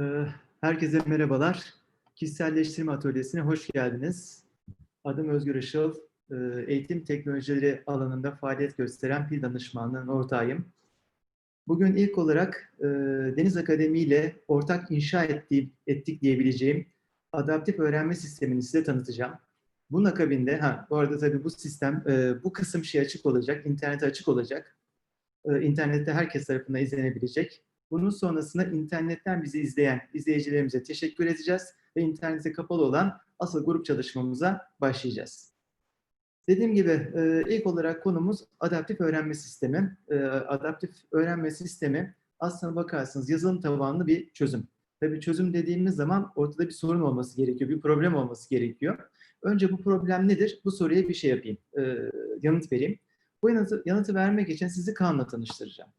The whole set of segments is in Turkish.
Ee, Herkese merhabalar. Kişiselleştirme Atölyesi'ne hoş geldiniz. Adım Özgür Işıl. Ee, Eğitim teknolojileri alanında faaliyet gösteren pil danışmanlığının ortağıyım. Bugün ilk olarak e, Deniz Akademi ile ortak inşa ettiğim, ettik diyebileceğim adaptif öğrenme sistemini size tanıtacağım. Bunun akabinde, ha, bu arada tabii bu sistem, e, bu kısım şey açık olacak, internete açık olacak. E, internette herkes tarafından izlenebilecek. Bunun sonrasında internetten bizi izleyen izleyicilerimize teşekkür edeceğiz ve internete kapalı olan asıl grup çalışmamıza başlayacağız. Dediğim gibi e, ilk olarak konumuz adaptif öğrenme sistemi. E, adaptif öğrenme sistemi aslına bakarsanız yazılım tabanlı bir çözüm. Tabii çözüm dediğimiz zaman ortada bir sorun olması gerekiyor, bir problem olması gerekiyor. Önce bu problem nedir? Bu soruya bir şey yapayım, e, yanıt vereyim. Bu yanıtı, yanıtı vermek için sizi Kaan'la tanıştıracağım.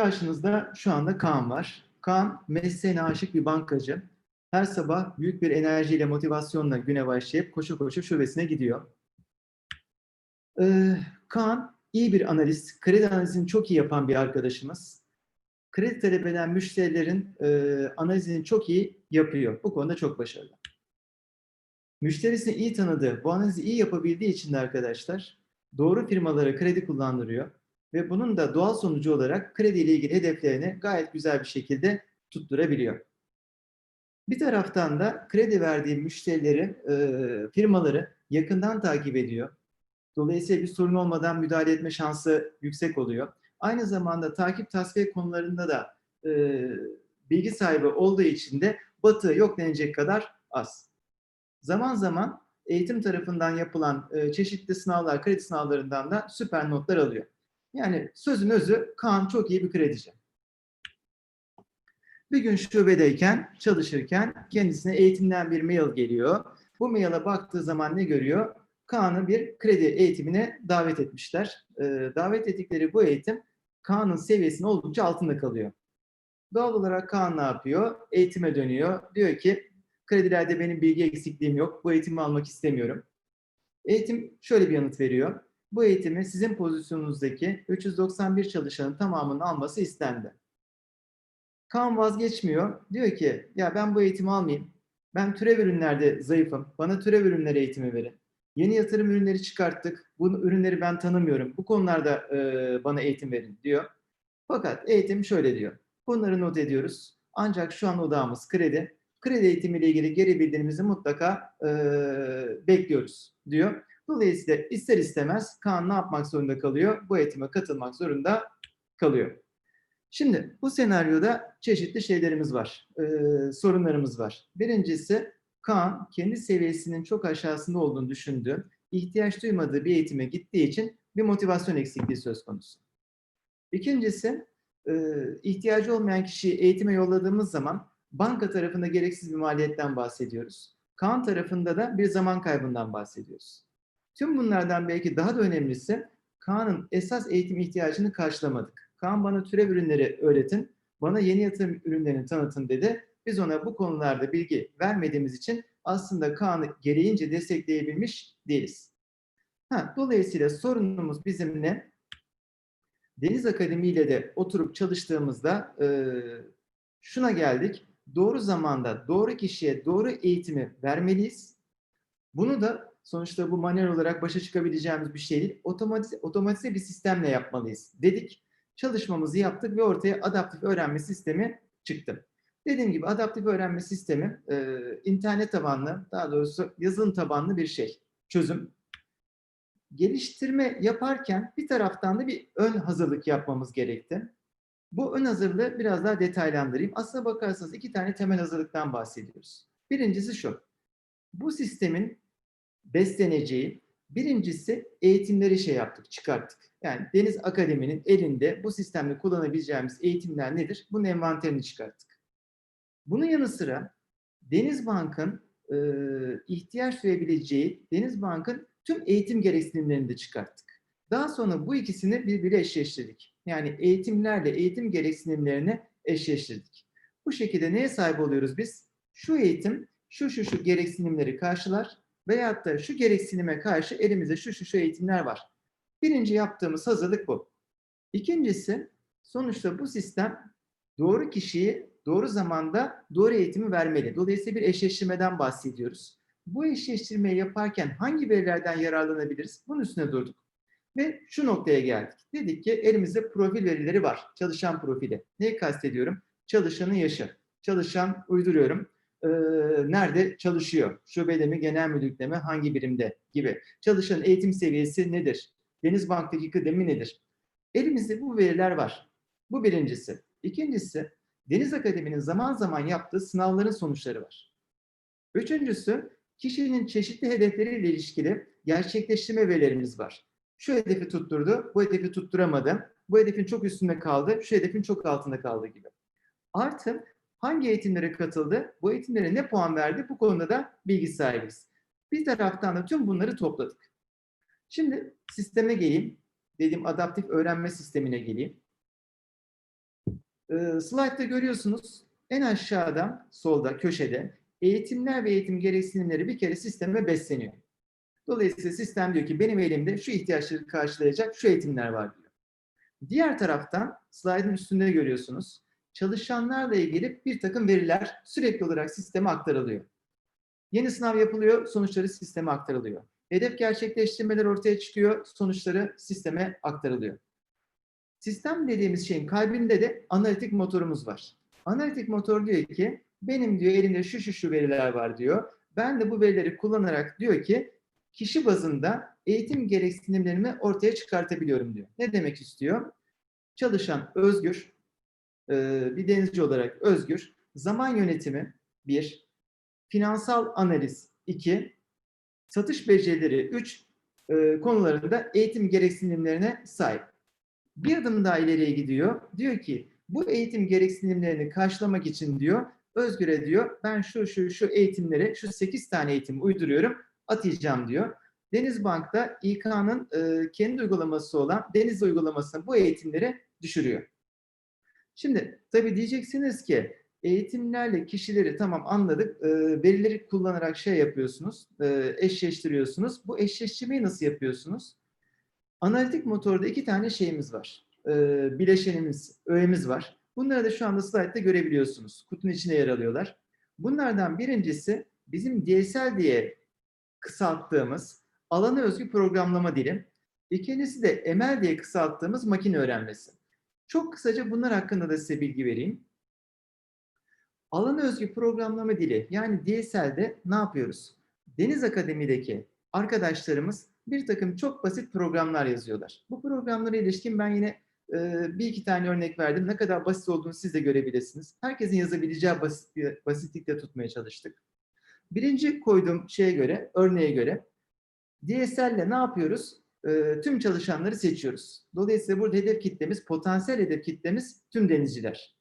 Karşınızda şu anda Kaan var. Kaan mesleğine aşık bir bankacı. Her sabah büyük bir enerjiyle, motivasyonla güne başlayıp koşu koşu şubesine gidiyor. Ee, Kaan iyi bir analist, kredi analizini çok iyi yapan bir arkadaşımız. Kredi talep eden müşterilerin e, analizini çok iyi yapıyor. Bu konuda çok başarılı. Müşterisini iyi tanıdığı, bu analizi iyi yapabildiği için de arkadaşlar doğru firmalara kredi kullandırıyor ve bunun da doğal sonucu olarak kredi ile ilgili hedeflerini gayet güzel bir şekilde tutturabiliyor. Bir taraftan da kredi verdiği müşterileri, e, firmaları yakından takip ediyor. Dolayısıyla bir sorun olmadan müdahale etme şansı yüksek oluyor. Aynı zamanda takip tasfiye konularında da e, bilgi sahibi olduğu için de batığı yok denecek kadar az. Zaman zaman eğitim tarafından yapılan e, çeşitli sınavlar, kredi sınavlarından da süper notlar alıyor. Yani sözün özü Kaan çok iyi bir kredici. Bir gün şubedeyken, çalışırken kendisine eğitimden bir mail geliyor. Bu maile baktığı zaman ne görüyor? Kaan'ı bir kredi eğitimine davet etmişler. Ee, davet ettikleri bu eğitim Kaan'ın seviyesinin oldukça altında kalıyor. Doğal olarak Kaan ne yapıyor? Eğitime dönüyor. Diyor ki kredilerde benim bilgi eksikliğim yok. Bu eğitimi almak istemiyorum. Eğitim şöyle bir yanıt veriyor bu eğitimi sizin pozisyonunuzdaki 391 çalışanın tamamının alması istendi. Kaan vazgeçmiyor. Diyor ki ya ben bu eğitimi almayayım. Ben türev ürünlerde zayıfım. Bana türev ürünleri eğitimi verin. Yeni yatırım ürünleri çıkarttık. Bu ürünleri ben tanımıyorum. Bu konularda e, bana eğitim verin diyor. Fakat eğitim şöyle diyor. Bunları not ediyoruz. Ancak şu an odağımız kredi. Kredi eğitimiyle ilgili geri bildirimimizi mutlaka e, bekliyoruz diyor. Dolayısıyla ister istemez Kaan ne yapmak zorunda kalıyor? Bu eğitime katılmak zorunda kalıyor. Şimdi bu senaryoda çeşitli şeylerimiz var, e, sorunlarımız var. Birincisi Kaan kendi seviyesinin çok aşağısında olduğunu düşündüğü, ihtiyaç duymadığı bir eğitime gittiği için bir motivasyon eksikliği söz konusu. İkincisi e, ihtiyacı olmayan kişiyi eğitime yolladığımız zaman banka tarafında gereksiz bir maliyetten bahsediyoruz. Kaan tarafında da bir zaman kaybından bahsediyoruz. Tüm bunlardan belki daha da önemlisi Kaan'ın esas eğitim ihtiyacını karşılamadık. Kaan bana türev ürünleri öğretin, bana yeni yatırım ürünlerini tanıtın dedi. Biz ona bu konularda bilgi vermediğimiz için aslında Kaan'ı gereğince destekleyebilmiş değiliz. Ha, dolayısıyla sorunumuz bizim ne? Deniz Akademi ile de oturup çalıştığımızda e, şuna geldik. Doğru zamanda doğru kişiye doğru eğitimi vermeliyiz. Bunu da sonuçta bu manuel olarak başa çıkabileceğimiz bir şey değil. Otomatize, otomatize bir sistemle yapmalıyız dedik. Çalışmamızı yaptık ve ortaya adaptif öğrenme sistemi çıktı. Dediğim gibi adaptif öğrenme sistemi e, internet tabanlı, daha doğrusu yazılım tabanlı bir şey, çözüm. Geliştirme yaparken bir taraftan da bir ön hazırlık yapmamız gerekti. Bu ön hazırlığı biraz daha detaylandırayım. Aslına bakarsanız iki tane temel hazırlıktan bahsediyoruz. Birincisi şu, bu sistemin besleneceği birincisi eğitimleri şey yaptık, çıkarttık. Yani Deniz Akademi'nin elinde bu sistemde kullanabileceğimiz eğitimler nedir? Bunun envanterini çıkarttık. Bunun yanı sıra Deniz Bank'ın e, ihtiyaç duyabileceği Deniz Bank'ın tüm eğitim gereksinimlerini de çıkarttık. Daha sonra bu ikisini birbiriyle eşleştirdik. Yani eğitimlerle eğitim gereksinimlerini eşleştirdik. Bu şekilde neye sahip oluyoruz biz? Şu eğitim şu şu şu gereksinimleri karşılar veyahut da şu gereksinime karşı elimizde şu şu şu eğitimler var. Birinci yaptığımız hazırlık bu. İkincisi sonuçta bu sistem doğru kişiyi doğru zamanda doğru eğitimi vermeli. Dolayısıyla bir eşleştirmeden bahsediyoruz. Bu eşleştirmeyi yaparken hangi verilerden yararlanabiliriz? Bunun üstüne durduk. Ve şu noktaya geldik. Dedik ki elimizde profil verileri var. Çalışan profili. Neyi kastediyorum? Çalışanın yaşı. Çalışan uyduruyorum. Ee, nerede çalışıyor? Şubede mi, genel müdürlükte mi, hangi birimde gibi. Çalışanın eğitim seviyesi nedir? Denizbank'taki kıdemi nedir? Elimizde bu veriler var. Bu birincisi. İkincisi, Deniz Akademi'nin zaman zaman yaptığı sınavların sonuçları var. Üçüncüsü, kişinin çeşitli hedefleriyle ilişkili gerçekleştirme verilerimiz var. Şu hedefi tutturdu, bu hedefi tutturamadı. Bu hedefin çok üstünde kaldı, şu hedefin çok altında kaldı gibi. Artı hangi eğitimlere katıldı, bu eğitimlere ne puan verdi bu konuda da bilgi sahibiz. Bir taraftan da tüm bunları topladık. Şimdi sisteme geleyim. Dediğim adaptif öğrenme sistemine geleyim. Ee, slide'da görüyorsunuz en aşağıda solda köşede eğitimler ve eğitim gereksinimleri bir kere sisteme besleniyor. Dolayısıyla sistem diyor ki benim elimde şu ihtiyaçları karşılayacak şu eğitimler var diyor. Diğer taraftan slide'ın üstünde görüyorsunuz. Çalışanlarla ilgili bir takım veriler sürekli olarak sisteme aktarılıyor. Yeni sınav yapılıyor, sonuçları sisteme aktarılıyor. Hedef gerçekleştirmeler ortaya çıkıyor, sonuçları sisteme aktarılıyor. Sistem dediğimiz şeyin kalbinde de analitik motorumuz var. Analitik motor diyor ki benim diyor elimde şu şu şu veriler var diyor. Ben de bu verileri kullanarak diyor ki kişi bazında eğitim gereksinimlerimi ortaya çıkartabiliyorum diyor. Ne demek istiyor? Çalışan özgür, bir denizci olarak özgür, zaman yönetimi bir, finansal analiz iki, satış becerileri üç konularında eğitim gereksinimlerine sahip. Bir adım daha ileriye gidiyor. Diyor ki bu eğitim gereksinimlerini karşılamak için diyor Özgür'e diyor ben şu şu şu eğitimleri şu 8 tane eğitim uyduruyorum atayacağım diyor. Denizbank'ta İK'nın e, kendi uygulaması olan Deniz uygulamasına bu eğitimleri düşürüyor. Şimdi tabii diyeceksiniz ki eğitimlerle kişileri tamam anladık. E, verileri kullanarak şey yapıyorsunuz, e, eşleştiriyorsunuz. Bu eşleştirmeyi nasıl yapıyorsunuz? Analitik motorda iki tane şeyimiz var. E, bileşenimiz, öğemiz var. Bunları da şu anda slaytta görebiliyorsunuz. Kutunun içine yer alıyorlar. Bunlardan birincisi bizim DSL diye kısalttığımız alana özgü programlama dili. İkincisi de ML diye kısalttığımız makine öğrenmesi. Çok kısaca bunlar hakkında da size bilgi vereyim. Alana özgü programlama dili yani DSL'de ne yapıyoruz? Deniz Akademi'deki arkadaşlarımız bir takım çok basit programlar yazıyorlar. Bu programlara ilişkin ben yine e, bir iki tane örnek verdim. Ne kadar basit olduğunu siz de görebilirsiniz. Herkesin yazabileceği basit, basitlikte tutmaya çalıştık. Birinci koyduğum şeye göre, örneğe göre DSL ile ne yapıyoruz? E, tüm çalışanları seçiyoruz. Dolayısıyla burada hedef kitlemiz, potansiyel hedef kitlemiz tüm denizciler.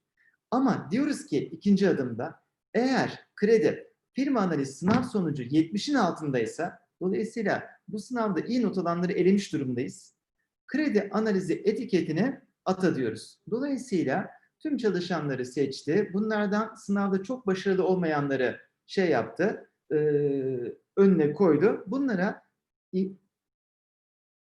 Ama diyoruz ki ikinci adımda eğer kredi firma analiz sınav sonucu 70'in altındaysa dolayısıyla bu sınavda iyi not alanları elemiş durumdayız. Kredi analizi etiketini ata diyoruz. Dolayısıyla tüm çalışanları seçti. Bunlardan sınavda çok başarılı olmayanları şey yaptı, e, önüne koydu. Bunlara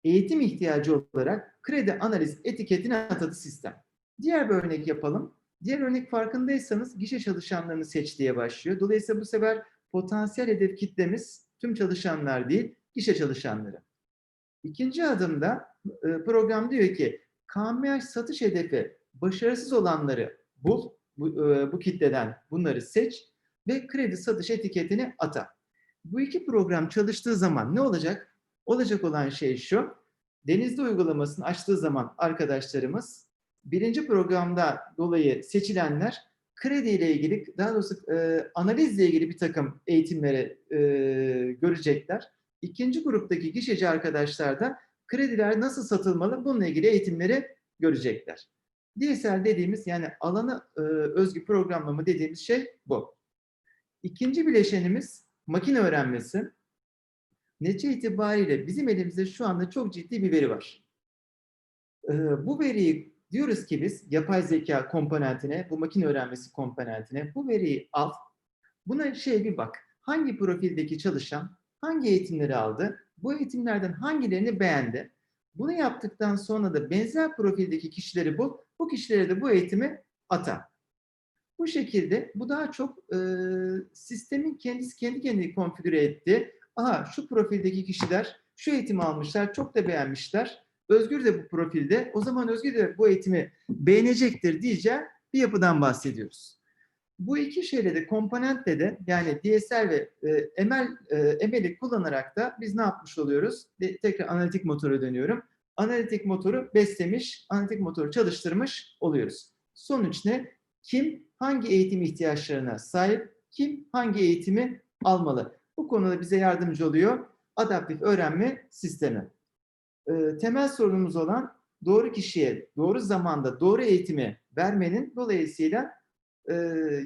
eğitim ihtiyacı olarak kredi analiz etiketini atadı sistem. Diğer bir örnek yapalım. Diğer örnek farkındaysanız gişe çalışanlarını seç diye başlıyor. Dolayısıyla bu sefer potansiyel hedef kitlemiz tüm çalışanlar değil, gişe çalışanları. İkinci adımda e, program diyor ki KMH satış hedefi başarısız olanları bul, bu, e, bu kitleden bunları seç ve kredi satış etiketini ata. Bu iki program çalıştığı zaman ne olacak? Olacak olan şey şu, Denizli uygulamasını açtığı zaman arkadaşlarımız birinci programda dolayı seçilenler kredi ile ilgili, daha doğrusu e, analizle ilgili bir takım eğitimleri e, görecekler. İkinci gruptaki gişeci arkadaşlar da krediler nasıl satılmalı bununla ilgili eğitimleri görecekler. DSL dediğimiz yani alana e, özgü programlama dediğimiz şey bu. İkinci bileşenimiz makine öğrenmesi. Netice itibariyle bizim elimizde şu anda çok ciddi bir veri var. E, bu veriyi diyoruz ki biz yapay zeka komponentine, bu makine öğrenmesi komponentine bu veriyi al. Buna şey bir bak. Hangi profildeki çalışan hangi eğitimleri aldı? Bu eğitimlerden hangilerini beğendi? Bunu yaptıktan sonra da benzer profildeki kişileri bul. Bu kişilere de bu eğitimi ata. Bu şekilde bu daha çok e, sistemin kendisi kendi kendini konfigüre etti. Aha şu profildeki kişiler şu eğitimi almışlar, çok da beğenmişler. Özgür de bu profilde. O zaman Özgür de bu eğitimi beğenecektir diyeceği bir yapıdan bahsediyoruz. Bu iki şeyle de komponentle de yani DSL ve e, ML, e, ML'i kullanarak da biz ne yapmış oluyoruz? Tekrar analitik motora dönüyorum. Analitik motoru beslemiş, analitik motoru çalıştırmış oluyoruz. Sonuç ne? Kim hangi eğitim ihtiyaçlarına sahip, kim hangi eğitimi almalı? Bu konuda bize yardımcı oluyor adaptif öğrenme sistemi. E, temel sorunumuz olan doğru kişiye doğru zamanda doğru eğitimi vermenin dolayısıyla e,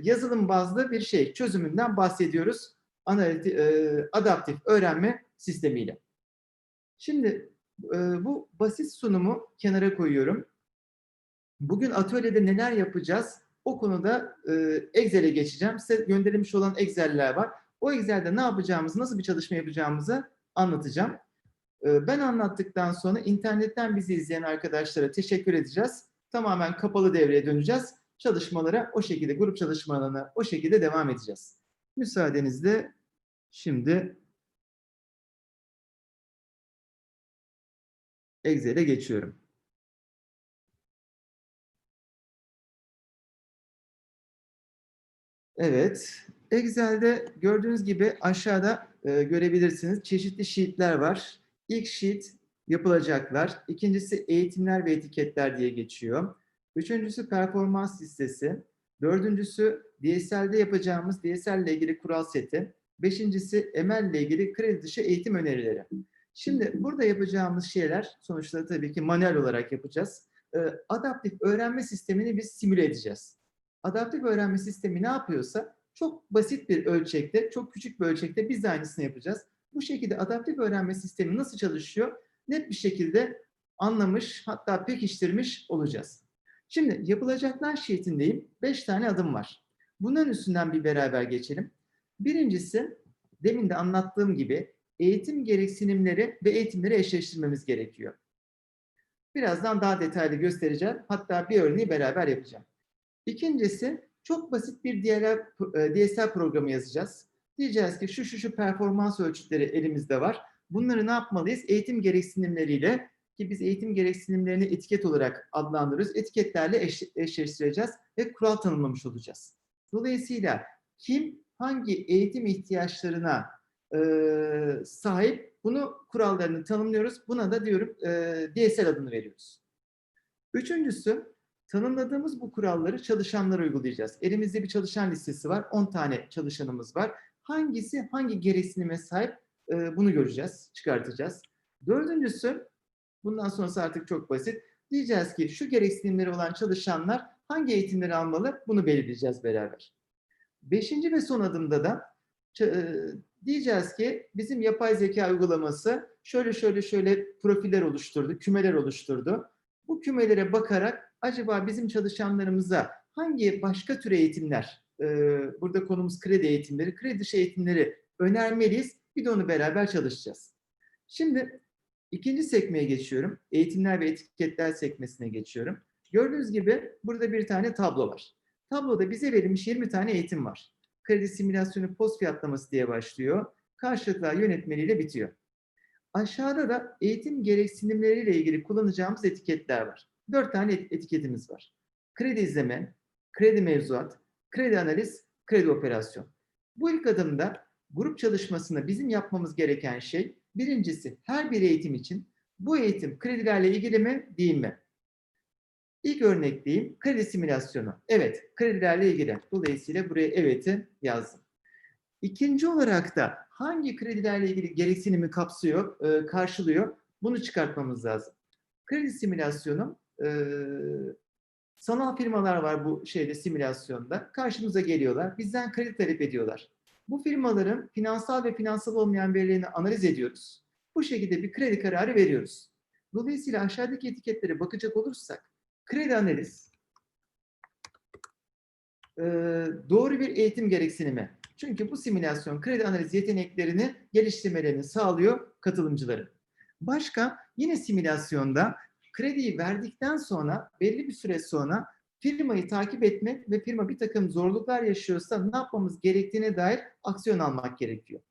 yazılım bazlı bir şey çözümünden bahsediyoruz analiti, e, adaptif öğrenme sistemiyle. Şimdi e, bu basit sunumu kenara koyuyorum. Bugün atölyede neler yapacağız? O konuda e, Excel'e geçeceğim. Size gönderilmiş olan Excel'ler var. O Excel'de ne yapacağımızı, nasıl bir çalışma yapacağımızı anlatacağım. E, ben anlattıktan sonra internetten bizi izleyen arkadaşlara teşekkür edeceğiz. Tamamen kapalı devreye döneceğiz. Çalışmalara o şekilde, grup çalışmalarına o şekilde devam edeceğiz. Müsaadenizle şimdi Excel'e geçiyorum. Evet, Excel'de gördüğünüz gibi aşağıda e, görebilirsiniz. Çeşitli sheetler var. İlk sheet yapılacaklar. İkincisi eğitimler ve etiketler diye geçiyor. Üçüncüsü performans listesi. Dördüncüsü DSL'de yapacağımız DSL ile ilgili kural seti. Beşincisi ML ile ilgili kredi dışı eğitim önerileri. Şimdi burada yapacağımız şeyler sonuçta tabii ki manuel olarak yapacağız. E, adaptif öğrenme sistemini biz simüle edeceğiz. Adaptif öğrenme sistemi ne yapıyorsa çok basit bir ölçekte, çok küçük bir ölçekte biz de aynısını yapacağız. Bu şekilde adaptif öğrenme sistemi nasıl çalışıyor? Net bir şekilde anlamış, hatta pekiştirmiş olacağız. Şimdi yapılacaklar sheetindeyim. Beş tane adım var. Bunların üstünden bir beraber geçelim. Birincisi, demin de anlattığım gibi eğitim gereksinimleri ve eğitimleri eşleştirmemiz gerekiyor. Birazdan daha detaylı göstereceğim. Hatta bir örneği beraber yapacağım. İkincisi, çok basit bir DSL programı yazacağız. Diyeceğiz ki şu şu şu performans ölçütleri elimizde var. Bunları ne yapmalıyız? Eğitim gereksinimleriyle ki biz eğitim gereksinimlerini etiket olarak adlandırıyoruz. Etiketlerle eş, eşleştireceğiz ve kural tanımlamış olacağız. Dolayısıyla kim hangi eğitim ihtiyaçlarına e, sahip bunu kurallarını tanımlıyoruz. Buna da diyorum e, DSL adını veriyoruz. Üçüncüsü tanımladığımız bu kuralları çalışanlara uygulayacağız. Elimizde bir çalışan listesi var. 10 tane çalışanımız var. Hangisi hangi gereksinime sahip e, bunu göreceğiz, çıkartacağız. Dördüncüsü bundan sonrası artık çok basit. Diyeceğiz ki şu gereksinimleri olan çalışanlar hangi eğitimleri almalı bunu belirleyeceğiz beraber. Beşinci ve son adımda da e, diyeceğiz ki bizim yapay zeka uygulaması şöyle şöyle şöyle profiller oluşturdu, kümeler oluşturdu. Bu kümelere bakarak acaba bizim çalışanlarımıza hangi başka tür eğitimler, e, burada konumuz kredi eğitimleri, kredi dışı eğitimleri önermeliyiz. Bir de onu beraber çalışacağız. Şimdi ikinci sekmeye geçiyorum. Eğitimler ve etiketler sekmesine geçiyorum. Gördüğünüz gibi burada bir tane tablo var. Tabloda bize verilmiş 20 tane eğitim var. Kredi simülasyonu post fiyatlaması diye başlıyor. Karşılıklar yönetmeliyle bitiyor. Aşağıda da eğitim gereksinimleriyle ilgili kullanacağımız etiketler var. Dört tane etiketimiz var. Kredi izleme, kredi mevzuat, kredi analiz, kredi operasyon. Bu ilk adımda grup çalışmasında bizim yapmamız gereken şey birincisi her bir eğitim için bu eğitim kredilerle ilgili mi değil mi? İlk örnekleyeyim kredi simülasyonu. Evet kredilerle ilgili. Dolayısıyla buraya evet'i yazdım. İkinci olarak da hangi kredilerle ilgili gereksinimi kapsıyor, e, karşılıyor bunu çıkartmamız lazım. Kredi simülasyonu e, sanal firmalar var bu şeyde simülasyonda. Karşımıza geliyorlar. Bizden kredi talep ediyorlar. Bu firmaların finansal ve finansal olmayan verilerini analiz ediyoruz. Bu şekilde bir kredi kararı veriyoruz. Dolayısıyla aşağıdaki etiketlere bakacak olursak kredi analiz e, doğru bir eğitim gereksinimi. Çünkü bu simülasyon kredi analiz yeteneklerini geliştirmelerini sağlıyor katılımcıların. Başka yine simülasyonda krediyi verdikten sonra belli bir süre sonra firmayı takip etmek ve firma bir takım zorluklar yaşıyorsa ne yapmamız gerektiğine dair aksiyon almak gerekiyor.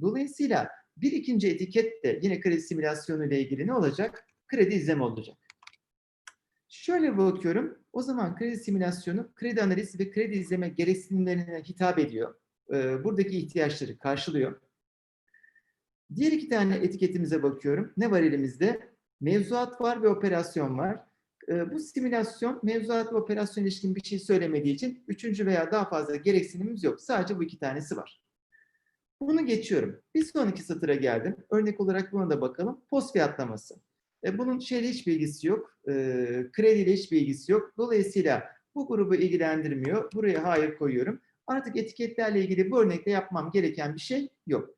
Dolayısıyla bir ikinci etiket de yine kredi simülasyonu ile ilgili ne olacak? Kredi izleme olacak. Şöyle bakıyorum. O zaman kredi simülasyonu kredi analizi ve kredi izleme gereksinimlerine hitap ediyor. Ee, buradaki ihtiyaçları karşılıyor. Diğer iki tane etiketimize bakıyorum. Ne var elimizde? Mevzuat var ve operasyon var. Ee, bu simülasyon mevzuat ve operasyon ilişkin bir şey söylemediği için üçüncü veya daha fazla gereksinimimiz yok. Sadece bu iki tanesi var. Bunu geçiyorum. Bir sonraki satıra geldim. Örnek olarak buna da bakalım. Post fiyatlaması. E, bunun şeyle hiç bilgisi yok. E, krediyle hiç bilgisi yok. Dolayısıyla bu grubu ilgilendirmiyor. Buraya hayır koyuyorum. Artık etiketlerle ilgili bu örnekte yapmam gereken bir şey yok.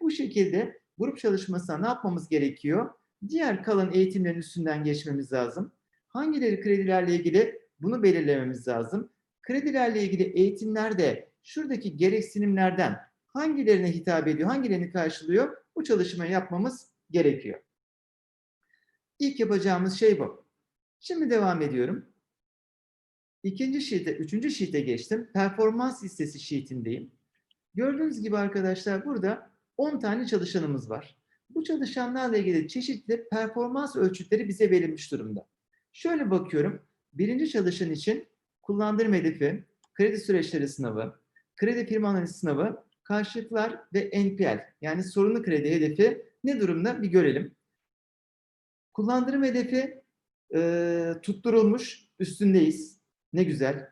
Bu şekilde grup çalışmasına ne yapmamız gerekiyor? Diğer kalan eğitimlerin üstünden geçmemiz lazım. Hangileri kredilerle ilgili bunu belirlememiz lazım. Kredilerle ilgili eğitimlerde şuradaki gereksinimlerden hangilerine hitap ediyor, hangilerini karşılıyor? Bu çalışmayı yapmamız gerekiyor. İlk yapacağımız şey bu. Şimdi devam ediyorum. İkinci sheet'e, üçüncü sheet'e geçtim. Performans listesi sheet'indeyim. Gördüğünüz gibi arkadaşlar burada 10 tane çalışanımız var. Bu çalışanlarla ilgili çeşitli performans ölçütleri bize verilmiş durumda. Şöyle bakıyorum. Birinci çalışan için kullandırma hedefi, kredi süreçleri sınavı, kredi firma analizi sınavı, karşılıklar ve NPL yani sorunlu kredi hedefi ne durumda bir görelim. Kullandırma hedefi e, tutturulmuş, üstündeyiz. Ne güzel.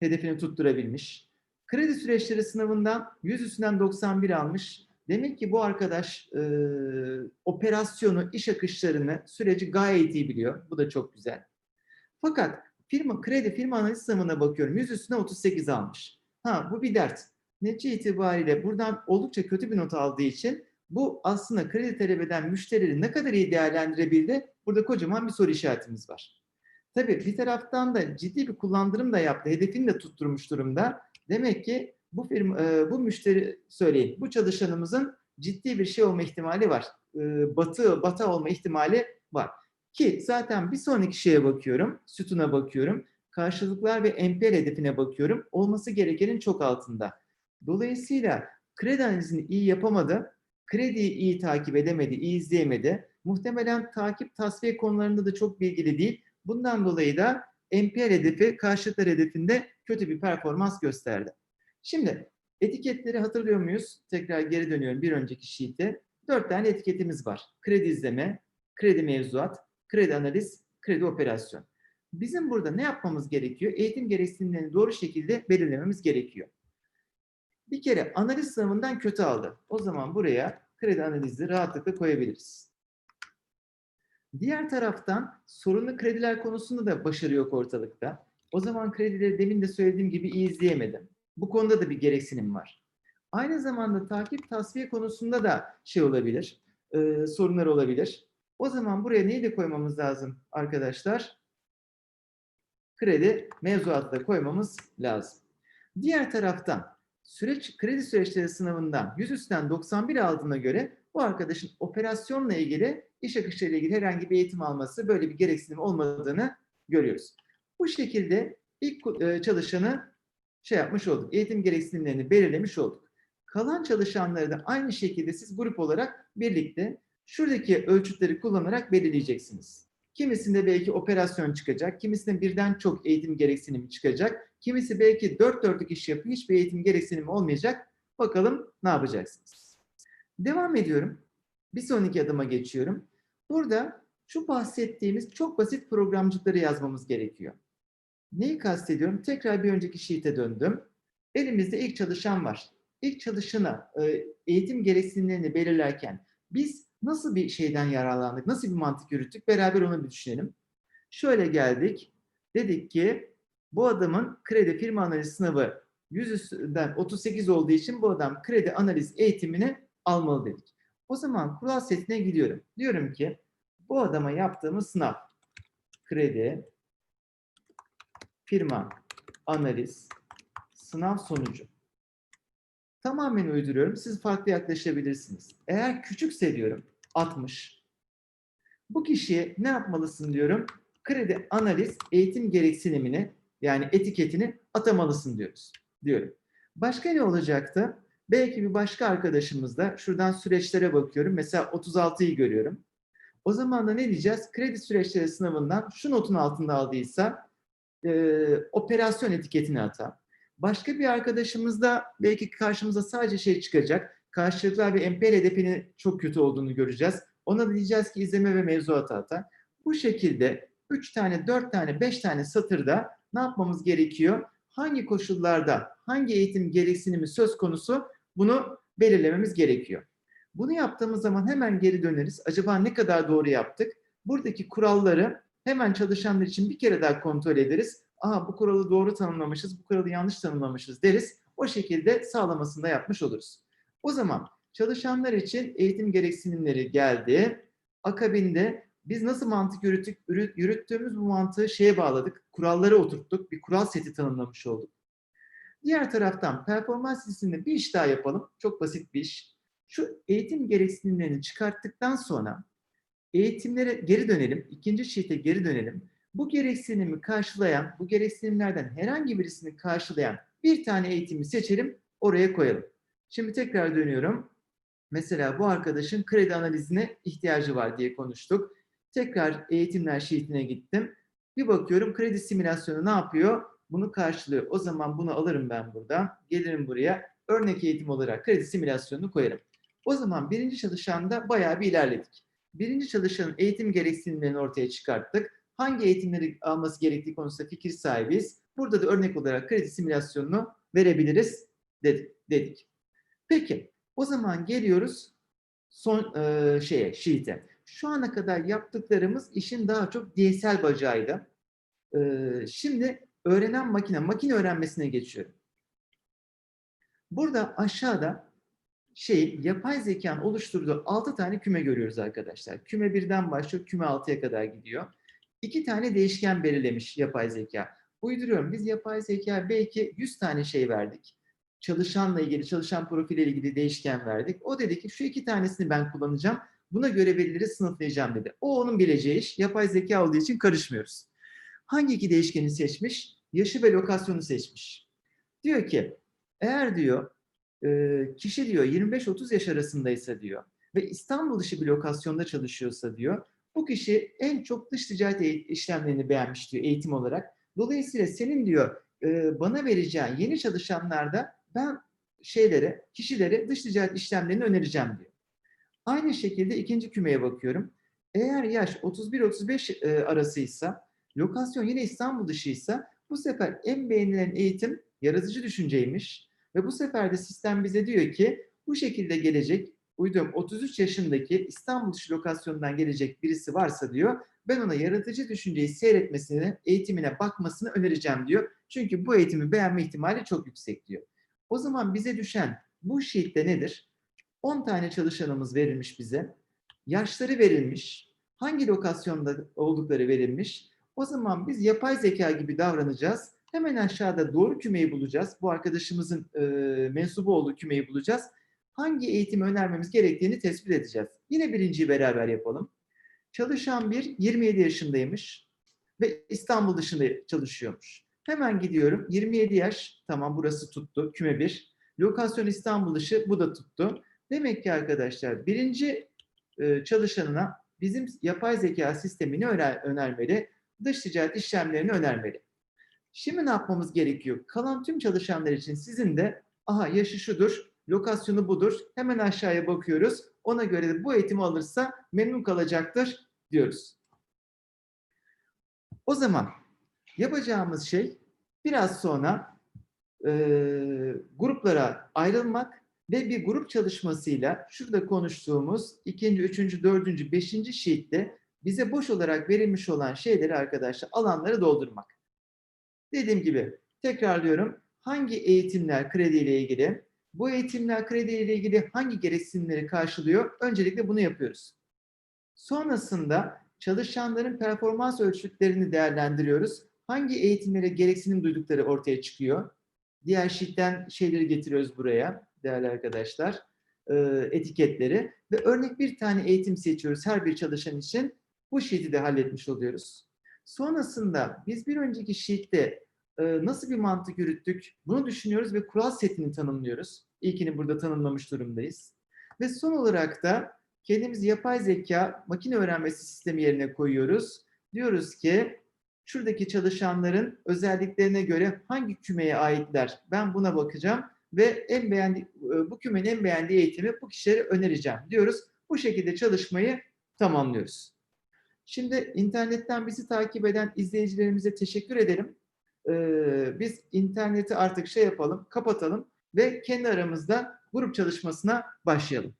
Hedefini tutturabilmiş. Kredi süreçleri sınavından 100 üstünden 91 almış. Demek ki bu arkadaş e, operasyonu, iş akışlarını, süreci gayet iyi biliyor. Bu da çok güzel. Fakat firma kredi firma analiz sınavına bakıyorum. 100 üstüne 38 almış. Ha bu bir dert. Netice itibariyle buradan oldukça kötü bir not aldığı için bu aslında kredi talep eden müşterileri ne kadar iyi değerlendirebildi? Burada kocaman bir soru işaretimiz var. Tabii bir taraftan da ciddi bir kullandırım da yaptı. Hedefini de tutturmuş durumda. Demek ki bu firma, e, bu müşteri söyleyin, bu çalışanımızın ciddi bir şey olma ihtimali var. E, batı, bata olma ihtimali var. Ki zaten bir sonraki şeye bakıyorum, sütuna bakıyorum. Karşılıklar ve NPL hedefine bakıyorum. Olması gerekenin çok altında. Dolayısıyla kredi analizini iyi yapamadı, krediyi iyi takip edemedi, iyi izleyemedi. Muhtemelen takip tasfiye konularında da çok bilgili değil. Bundan dolayı da NPL hedefi karşıtlar hedefinde kötü bir performans gösterdi. Şimdi etiketleri hatırlıyor muyuz? Tekrar geri dönüyorum bir önceki sheet'e. Dört tane etiketimiz var. Kredi izleme, kredi mevzuat, kredi analiz, kredi operasyon. Bizim burada ne yapmamız gerekiyor? Eğitim gereksinimlerini doğru şekilde belirlememiz gerekiyor. Bir kere analiz sınavından kötü aldı. O zaman buraya kredi analizi rahatlıkla koyabiliriz. Diğer taraftan sorunlu krediler konusunda da başarı yok ortalıkta. O zaman kredileri demin de söylediğim gibi iyi izleyemedim. Bu konuda da bir gereksinim var. Aynı zamanda takip tasfiye konusunda da şey olabilir, e, sorunlar olabilir. O zaman buraya neyi de koymamız lazım arkadaşlar? Kredi mevzuatı da koymamız lazım. Diğer taraftan süreç kredi süreçleri sınavından 100 üstten 91 aldığına göre bu arkadaşın operasyonla ilgili iş akışlarıyla ilgili herhangi bir eğitim alması böyle bir gereksinim olmadığını görüyoruz. Bu şekilde ilk e, çalışanı şey yapmış olduk. Eğitim gereksinimlerini belirlemiş olduk. Kalan çarşanları da aynı şekilde siz grup olarak birlikte şuradaki ölçütleri kullanarak belirleyeceksiniz. Kimisinde belki operasyon çıkacak, kimisinde birden çok eğitim gereksinimi çıkacak, kimisi belki dört dörtlük iş yapıyor, hiçbir eğitim gereksinimi olmayacak. Bakalım ne yapacaksınız? Devam ediyorum. Bir sonraki adıma geçiyorum. Burada şu bahsettiğimiz çok basit programcılıkları yazmamız gerekiyor. Neyi kastediyorum? Tekrar bir önceki sheet'e döndüm. Elimizde ilk çalışan var. İlk çalışana e, eğitim gereksinimlerini belirlerken biz nasıl bir şeyden yararlandık, nasıl bir mantık yürüttük beraber onu bir düşünelim. Şöyle geldik. Dedik ki bu adamın kredi firma analiz sınavı 100 üstünden 38 olduğu için bu adam kredi analiz eğitimini almalı dedik. O zaman kural setine gidiyorum. Diyorum ki bu adama yaptığımız sınav kredi firma analiz sınav sonucu. Tamamen uyduruyorum. Siz farklı yaklaşabilirsiniz. Eğer küçükse diyorum 60. Bu kişiye ne yapmalısın diyorum. Kredi analiz eğitim gereksinimini Yani etiketini atamalısın diyoruz. Diyorum. Başka ne olacaktı? Belki bir başka arkadaşımızda şuradan süreçlere bakıyorum. Mesela 36'yı görüyorum. O zaman da ne diyeceğiz? Kredi süreçleri sınavından şu notun altında aldıysa e, operasyon etiketini ata. Başka bir arkadaşımız da belki karşımıza sadece şey çıkacak. Karşılıklar ve MPL hedefinin çok kötü olduğunu göreceğiz. Ona da diyeceğiz ki izleme ve mevzuat ata. Bu şekilde 3 tane, 4 tane, 5 tane satırda ne yapmamız gerekiyor? Hangi koşullarda, hangi eğitim gereksinimi söz konusu bunu belirlememiz gerekiyor. Bunu yaptığımız zaman hemen geri döneriz. Acaba ne kadar doğru yaptık? Buradaki kuralları hemen çalışanlar için bir kere daha kontrol ederiz. Aha bu kuralı doğru tanımlamışız, bu kuralı yanlış tanımlamışız deriz. O şekilde sağlamasını da yapmış oluruz. O zaman çalışanlar için eğitim gereksinimleri geldi. Akabinde biz nasıl mantık yürüttük, yürü- yürüttüğümüz bu mantığı şeye bağladık. Kurallara oturttuk. Bir kural seti tanımlamış olduk. Diğer taraftan performans listesinde bir iş daha yapalım. Çok basit bir iş. Şu eğitim gereksinimlerini çıkarttıktan sonra eğitimlere geri dönelim. İkinci sheet'e geri dönelim. Bu gereksinimi karşılayan, bu gereksinimlerden herhangi birisini karşılayan bir tane eğitimi seçelim, oraya koyalım. Şimdi tekrar dönüyorum. Mesela bu arkadaşın kredi analizine ihtiyacı var diye konuştuk. Tekrar eğitimler sheet'ine gittim. Bir bakıyorum kredi simülasyonu ne yapıyor? Bunu karşılıyor. O zaman bunu alırım ben burada. Gelirim buraya. Örnek eğitim olarak kredi simülasyonunu koyarım. O zaman birinci çalışanda bayağı bir ilerledik. Birinci çalışanın eğitim gereksinimlerini ortaya çıkarttık. Hangi eğitimleri alması gerektiği konusunda fikir sahibiyiz. Burada da örnek olarak kredi simülasyonunu verebiliriz dedik. Peki o zaman geliyoruz son e, şeye, sheet'e. Şu ana kadar yaptıklarımız işin daha çok diyesel bacağıydı. E, şimdi öğrenen makine, makine öğrenmesine geçiyorum. Burada aşağıda şey yapay zekanın oluşturduğu 6 tane küme görüyoruz arkadaşlar. Küme 1'den başlıyor, küme 6'ya kadar gidiyor. İki tane değişken belirlemiş yapay zeka. Uyduruyorum. Biz yapay zeka belki 100 tane şey verdik. Çalışanla ilgili, çalışan profiliyle ilgili değişken verdik. O dedi ki şu iki tanesini ben kullanacağım. Buna göre verileri sınıflayacağım dedi. O onun bileceği iş. Yapay zeka olduğu için karışmıyoruz. Hangi iki değişkeni seçmiş? Yaşı ve lokasyonu seçmiş. Diyor ki eğer diyor e, kişi diyor 25-30 yaş arasındaysa diyor ve İstanbul dışı bir lokasyonda çalışıyorsa diyor bu kişi en çok dış ticaret eğ- işlemlerini beğenmiş diyor eğitim olarak. Dolayısıyla senin diyor e, bana vereceğin yeni çalışanlarda ben şeylere, kişilere dış ticaret işlemlerini önereceğim diyor. Aynı şekilde ikinci kümeye bakıyorum. Eğer yaş 31-35 e, arasıysa, lokasyon yine İstanbul dışıysa bu sefer en beğenilen eğitim yaratıcı düşünceymiş. Ve bu sefer de sistem bize diyor ki bu şekilde gelecek, uydum 33 yaşındaki İstanbul dışı lokasyondan gelecek birisi varsa diyor, ben ona yaratıcı düşünceyi seyretmesini, eğitimine bakmasını önereceğim diyor. Çünkü bu eğitimi beğenme ihtimali çok yüksek diyor. O zaman bize düşen bu sheet'te nedir? 10 tane çalışanımız verilmiş bize. Yaşları verilmiş. Hangi lokasyonda oldukları verilmiş. O zaman biz yapay zeka gibi davranacağız. Hemen aşağıda doğru kümeyi bulacağız. Bu arkadaşımızın e, mensubu olduğu kümeyi bulacağız. Hangi eğitimi önermemiz gerektiğini tespit edeceğiz. Yine birinciyi beraber yapalım. Çalışan bir 27 yaşındaymış ve İstanbul dışında çalışıyormuş. Hemen gidiyorum. 27 yaş. Tamam burası tuttu. Küme 1. Lokasyon İstanbul dışı. Bu da tuttu. Demek ki arkadaşlar birinci e, çalışanına bizim yapay zeka sistemini öner, önermeli. Dış ticaret işlemlerini önermeli. Şimdi ne yapmamız gerekiyor? Kalan tüm çalışanlar için sizin de aha yaşı şudur, lokasyonu budur. Hemen aşağıya bakıyoruz. Ona göre de bu eğitimi alırsa memnun kalacaktır diyoruz. O zaman yapacağımız şey biraz sonra e, gruplara ayrılmak ve bir grup çalışmasıyla şurada konuştuğumuz ikinci, üçüncü, dördüncü, beşinci sheette bize boş olarak verilmiş olan şeyleri arkadaşlar alanları doldurmak. Dediğim gibi tekrarlıyorum. Hangi eğitimler krediyle ilgili? Bu eğitimler krediyle ilgili hangi gereksinimleri karşılıyor? Öncelikle bunu yapıyoruz. Sonrasında çalışanların performans ölçütlerini değerlendiriyoruz. Hangi eğitimlere gereksinim duydukları ortaya çıkıyor. Diğer sheet'ten şeyleri getiriyoruz buraya değerli arkadaşlar. etiketleri ve örnek bir tane eğitim seçiyoruz her bir çalışan için. Bu sheet'i de halletmiş oluyoruz. Sonrasında biz bir önceki sheet'te e, nasıl bir mantık yürüttük? Bunu düşünüyoruz ve kural setini tanımlıyoruz. İlkini burada tanımlamış durumdayız. Ve son olarak da kendimizi yapay zeka makine öğrenmesi sistemi yerine koyuyoruz. Diyoruz ki şuradaki çalışanların özelliklerine göre hangi kümeye aitler? Ben buna bakacağım ve en beğendi e, bu kümenin en beğendiği eğitimi bu kişilere önereceğim diyoruz. Bu şekilde çalışmayı tamamlıyoruz. Şimdi internetten bizi takip eden izleyicilerimize teşekkür edelim. Ee, biz interneti artık şey yapalım, kapatalım ve kendi aramızda grup çalışmasına başlayalım.